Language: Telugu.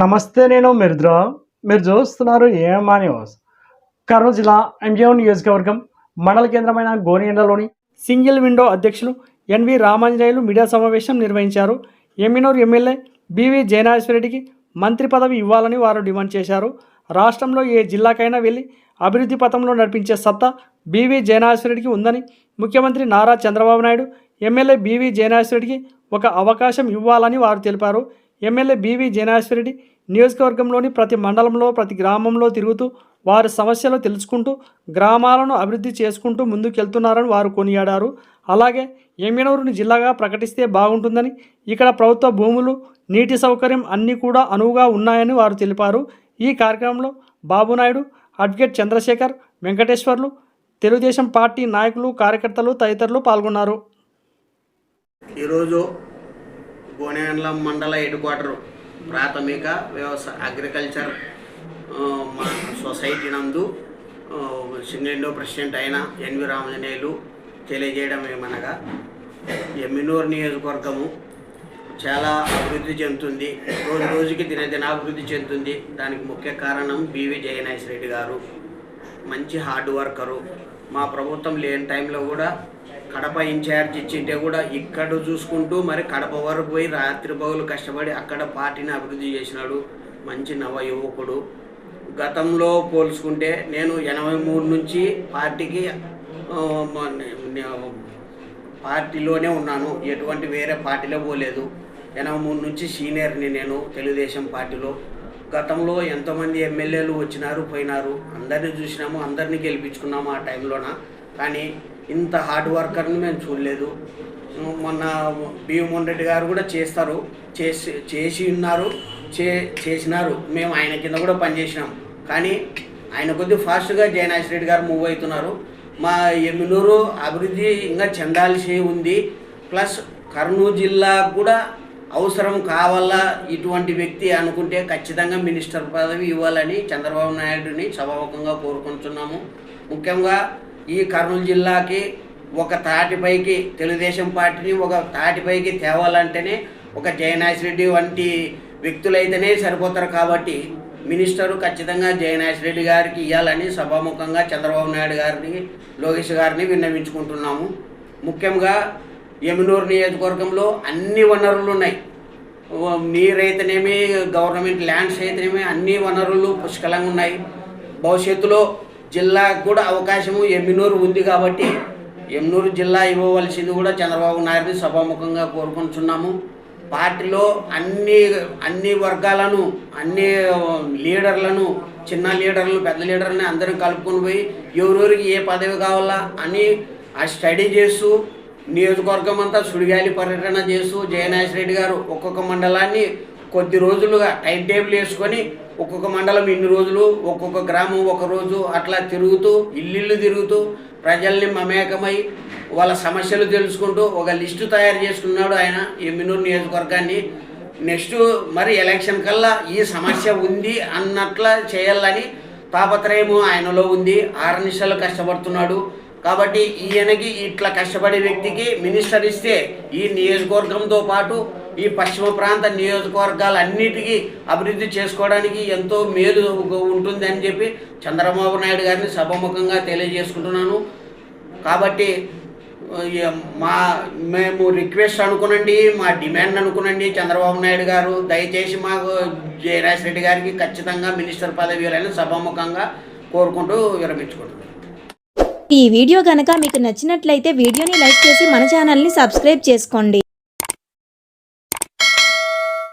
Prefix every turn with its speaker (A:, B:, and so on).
A: నమస్తే నేను మిర్ద్రా మీరు చూస్తున్నారు ఏమా న్యూస్. కర్నూలు జిల్లా ఎంజీఓ నియోజకవర్గం మండల కేంద్రమైన గోనియండలోని సింగిల్ విండో అధ్యక్షులు ఎన్వి రామాంజనేయులు మీడియా సమావేశం నిర్వహించారు. ఎమ్మినూరు ఎమ్మెల్యే బివి జయనాశ్వరెడ్డికి మంత్రి పదవి ఇవ్వాలని వారు డిమాండ్ చేశారు. రాష్ట్రంలో ఏ జిల్లాకైనా వెళ్ళి అభివృద్ధి పథంలో నడిపించే సత్తా బీవీ జయనాశ్వరెడ్డికి ఉందని ముఖ్యమంత్రి నారా చంద్రబాబు నాయుడు ఎమ్మెల్యే బీవీ జయనాశ్వరెడ్డికి ఒక అవకాశం ఇవ్వాలని వారు తెలిపారు. ఎమ్మెల్యే బీవీ జయనాశ్వరెడ్డి నియోజకవర్గంలోని ప్రతి మండలంలో ప్రతి గ్రామంలో తిరుగుతూ వారి సమస్యలు తెలుసుకుంటూ గ్రామాలను అభివృద్ధి చేసుకుంటూ ముందుకెళ్తున్నారని వారు కొనియాడారు. అలాగే ఎమ్మినూరుని జిల్లాగా ప్రకటిస్తే బాగుంటుందని ఇక్కడ ప్రభుత్వ భూములు నీటి సౌకర్యం అన్నీ కూడా అనువుగా ఉన్నాయని వారు తెలిపారు. ఈ కార్యక్రమంలో బాబునాయుడు అడ్వకేట్ చంద్రశేఖర్ వెంకటేశ్వర్లు తెలుగుదేశం పార్టీ నాయకులు కార్యకర్తలు తదితరులు పాల్గొన్నారు.
B: ఈరోజు గోనేండ్ల మండల హెడ్ క్వార్టర్. ప్రాథమిక వ్యవసాయ అగ్రికల్చర్ మా సొసైటీ నందు ఆ, ప్రెసిడెంట్ అయిన ఎన్వి రామజనేయులు తెలియజేయడం ఏమనగా ఎమ్మినూరు నియోజకవర్గము చాలా అభివృద్ధి చెందుతుంది. రోజు రోజుకి దినదిన అభివృద్ధి చెందుతుంది. దానికి ముఖ్య కారణం బివి జయనాథ్ రెడ్డి గారు. మంచి హార్డ్ వర్కరు. మా ప్రభుత్వం లేని టైంలో కూడా కడప ఇన్ఛార్జ్ ఇచ్చింటే కూడా ఇక్కడ చూసుకుంటూ మరి కడప వరకు పోయి రాత్రి పగులు కష్టపడి అక్కడ పార్టీని అభివృద్ధి చేసినాడు. మంచి నవ యువకుడు. గతంలో పోల్చుకుంటే నేను ఎనభై మూడు నుంచి పార్టీకి పార్టీలోనే ఉన్నాను. ఎటువంటి వేరే పార్టీలో పోలేదు. ఎనభై మూడు నుంచి సీనియర్ని నేను తెలుగుదేశం పార్టీలో. గతంలో ఎంతోమంది ఎమ్మెల్యేలు వచ్చినారు పోయినారు. అందరిని చూసినాము అందరినీ గెలిపించుకున్నాము ఆ టైంలోన. కానీ ఇంత హార్డ్ వర్కర్ని మేము చూడలేదు. మొన్న భీమోహన్ రెడ్డి గారు కూడా చేస్తారు. చేసి చేసి ఉన్నారు. చే చేసినారు. మేము ఆయన కింద కూడా పనిచేసినాం కానీ ఆయన కొద్దిగా ఫాస్ట్గా జయనాథ్ రెడ్డి గారు మూవ్ అవుతున్నారు. మా ఎమ్మినూరు అభివృద్ధి ఇంకా చెందాల్సి ఉంది. ప్లస్ కర్నూలు జిల్లా కూడా అవసరం కావాలా ఇటువంటి వ్యక్తి అనుకుంటే ఖచ్చితంగా మినిస్టర్ పదవి ఇవ్వాలని చంద్రబాబు నాయుడుని సభాముఖంగా కోరుకుంటున్నాము. ముఖ్యంగా ఈ కర్నూలు జిల్లాకి ఒక తాటిపైకి తెలుగుదేశం పార్టీని ఒక తాటిపైకి తేవాలంటేనే ఒక జయనాథ్ రెడ్డి వంటి వ్యక్తులైతేనే సరిపోతారు కాబట్టి మినిస్టరు ఖచ్చితంగా జయనాథ్ రెడ్డి గారికి ఇవ్వాలని సభాముఖంగా చంద్రబాబు నాయుడు గారిని లోకేష్ గారిని విన్నవించుకుంటున్నాము. ముఖ్యంగా యమునూరు నియోజకవర్గంలో అన్ని వనరులు ఉన్నాయి. నీరైతేనేమి గవర్నమెంట్ ల్యాండ్స్ అయితేనేమి అన్ని వనరులు పుష్కలంగా ఉన్నాయి. భవిష్యత్తులో జిల్లాకు కూడా అవకాశము ఎమ్మినూరు ఉంది కాబట్టి ఎమ్మినూరు జిల్లా ఇవ్వవలసింది కూడా చంద్రబాబు నాయుడిని సభాముఖంగా కోరుకుంటున్నాము. పార్టీలో అన్ని అన్ని వర్గాలను అన్ని లీడర్లను చిన్న లీడర్లు పెద్ద లీడర్లని అందరం కలుపుకొని పోయి ఎవరెవరికి ఏ పదవి కావాలా అని ఆ స్టడీ చేస్తూ నియోజకవర్గం అంతా సుడిగాలి పర్యటన చేస్తూ జయనాథ్ రెడ్డి గారు ఒక్కొక్క మండలాన్ని కొద్ది రోజులుగా టైం టేబుల్ వేసుకొని ఒక్కొక్క మండలం ఇన్ని రోజులు ఒక్కొక్క గ్రామం ఒక రోజు అట్లా తిరుగుతూ ఇల్లు తిరుగుతూ ప్రజల్ని మమేకమై వాళ్ళ సమస్యలు తెలుసుకుంటూ ఒక లిస్టు తయారు చేసుకున్నాడు ఆయన ఎమ్మినూరు నియోజకవర్గాన్ని. నెక్స్ట్ మరి ఎలక్షన్ కల్లా ఈ సమస్య ఉంది అన్నట్లా చేయాలని తాపత్రయము ఆయనలో ఉంది. ఆరు నిమిషాలు కష్టపడుతున్నాడు. కాబట్టి ఈయనకి ఇట్లా కష్టపడే వ్యక్తికి మినిస్టర్ ఇస్తే ఈ నియోజకవర్గంతో పాటు ఈ పశ్చిమ ప్రాంత నియోజకవర్గాలన్నిటికీ అభివృద్ధి చేసుకోవడానికి ఎంతో మేలు ఉంటుంది అని చెప్పి చంద్రబాబు నాయుడు గారిని సభముఖంగా తెలియజేసుకుంటున్నాను. కాబట్టి మా మేము రిక్వెస్ట్ అనుకునండి మా డిమాండ్ అనుకునండి చంద్రబాబు నాయుడు గారు దయచేసి మాకు జయరాజ్ రెడ్డి గారికి ఖచ్చితంగా మినిస్టర్ పదవి ఇవ్వాలని సభాముఖంగా కోరుకుంటూ విరమించుకుంటున్నాను.
C: ఈ వీడియో కనుక మీకు నచ్చినట్లయితే వీడియోని లైక్ చేసి మన ఛానల్ని సబ్స్క్రైబ్ చేసుకోండి.